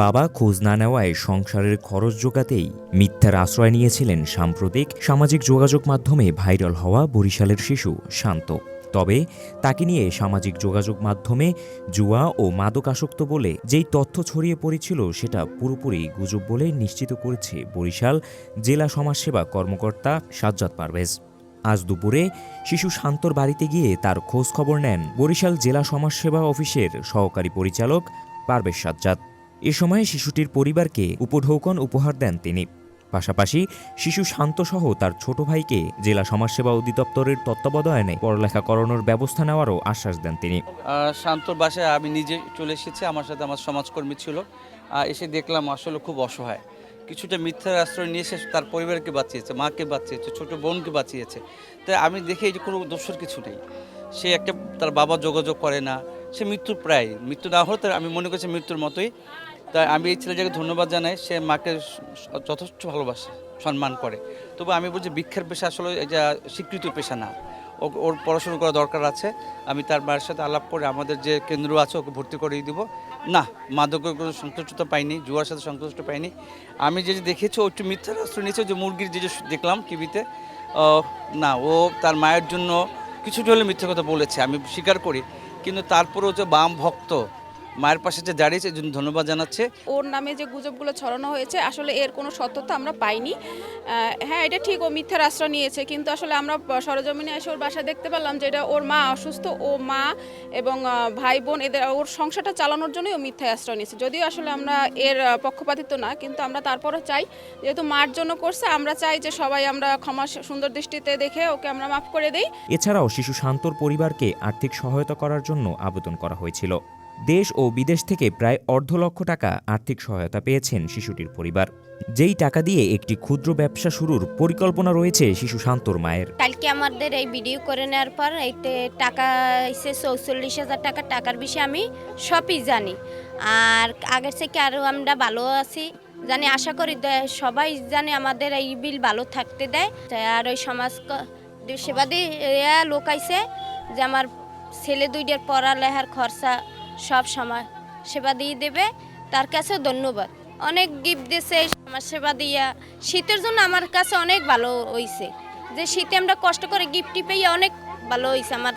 বাবা খোঁজ না নেওয়ায় সংসারের খরচ জোগাতেই মিথ্যার আশ্রয় নিয়েছিলেন সাম্প্রতিক সামাজিক যোগাযোগ মাধ্যমে ভাইরাল হওয়া বরিশালের শিশু শান্ত। তবে তাকে নিয়ে সামাজিক যোগাযোগ মাধ্যমে জুয়া ও মাদকাসক্ত বলে যেই তথ্য ছড়িয়ে পড়েছিল সেটা পুরোপুরি গুজব বলে নিশ্চিত করেছে বরিশাল জেলা সমাজসেবা কর্মকর্তা সাজ্জাদ পারভেজ। আজ দুপুরে শিশু শান্তর বাড়িতে গিয়ে তার খোঁজ খবর নেন বরিশাল জেলা সমাজসেবা অফিসের সহকারী পরিচালক পারভেজ সাজ্জাদ। এ সময় শিশুটির পরিবারকে উপঢৌকন উপহার দেন তিনি। পাশাপাশি শিশু শান্তসহ তার ছোট ভাইকে জেলা সমাজসেবা অধিদপ্তরের তত্ত্বাবধানে পড়ালেখা করানোর ব্যবস্থা নেওয়ারও আশ্বাস দেন তিনি। শান্তর বাসায় আমি নিজে চলে এসেছি, আমার সাথে আমার সমাজকর্মী ছিল। এসে দেখলাম আসলে খুব অসহায়। কিছুটা মিথ্যার আশ্রয় নিয়ে এসে তার পরিবারকে বাঁচিয়েছে, মাকে বাঁচিয়েছে, ছোট বোনকে বাঁচিয়েছে। তাই আমি দেখি এই যে কোনো দোষের কিছু নেই। সে একটা, তার বাবা যোগাযোগ করে না সে মৃত্যুর প্রায়, মৃত্যু না হলে আমি মনে করছি মৃত্যুর মতোই। তাই আমি এই ছেলেটাকে ধন্যবাদ জানাই, সে মাকে যথেষ্ট ভালোবাসে, সম্মান করে। তবু আমি বলছি ভিক্ষার পেশা আসলে এটা স্বীকৃত পেশা না। ও- ওর পড়াশোনা করা দরকার আছে। আমি তার মায়ের সাথে আলাপ করে আমাদের যে কেন্দ্র আছে ওকে ভর্তি করিয়ে দিব। না, মাদকের কোনো সন্তুষ্টতা পাইনি, জুয়ার সাথে সন্তুষ্ট পাইনি। আমি যে দেখেছি ও একটু মিথ্যার আশ্রয় নিয়েছে যে মুরগির যে দেখলাম টিভিতে না, ও তার মায়ের জন্য কিছুটা হলে মিথ্যে কথা বলেছে। আমি স্বীকার করি। কিন্তু তারপরেও যে বাম ভক্ত মায়ের পাশে যে দাঁড়িয়েছে জন্য ধন্যবাদ জানাচ্ছে। ওর নামে যে গুজবগুলো ছড়ানো হয়েছে আসলে এর কোনো সত্যতা আমরা পাইনি। হ্যাঁ এটা ঠিক ও মিথ্যার আশ্রয় নিয়েছে কিন্তু আসলে আমরা সরজমিনে এসে ওর বাসা দেখতে পেলাম যে এটা ওর মা অসুস্থ ও মা এবং ভাই বোন এদের ওর সংসারটা চালানোর জন্যই ও মিথ্যায় আশ্রয় নিয়েছে। যদিও আসলে আমরা এর পক্ষপাতিত্ব না কিন্তু আমরা তারপরও চাই যেহেতু মার জন্য করছে আমরা চাই যে সবাই আমরা ক্ষমা সুন্দর দৃষ্টিতে দেখে ওকে আমরা মাফ করে দিই। এছাড়াও শিশু শান্তর পরিবারকে আর্থিক সহায়তা করার জন্য আবেদন করা হয়েছিল। দেশ ও বিদেশ থেকে প্রায় অর্ধ লক্ষ টাকা আর্থিক সহায়তা পেয়েছেন শিশুটির পরিবার। যেই টাকা দিয়ে একটি ক্ষুদ্র ব্যবসা শুরুর পরিকল্পনা রয়েছে শিশু শান্তর মায়ের। কালকে আমাদের এই ভিডিও করে নেওয়ার পর এইতে টাকা এসে চৌচল্লিশ হাজার টাকা, টাকার বিষয়ে আমি সবই জানি। আর আগের থেকে আরও আমরা ভালো আছি। জানি, আশা করি সবাই জানে আমাদের এই বিল ভালো থাকতে দেয়। আর ওই সমাজ সেবাদি লোক আইছে যে আমার ছেলে দুইটার পড়ালেখার খরচা সব সমাজ সেবা দিয়ে দেবে, তার কাছে ধন্যবাদ। অনেক গিফট দিয়েছে সমাজ সেবা দিয়া। শীতের জন্য আমার কাছে অনেক ভালো হয়েছে যে শীতে আমরা কষ্ট করে গিফটটি পেয়ে অনেক ভালো হয়েছে আমার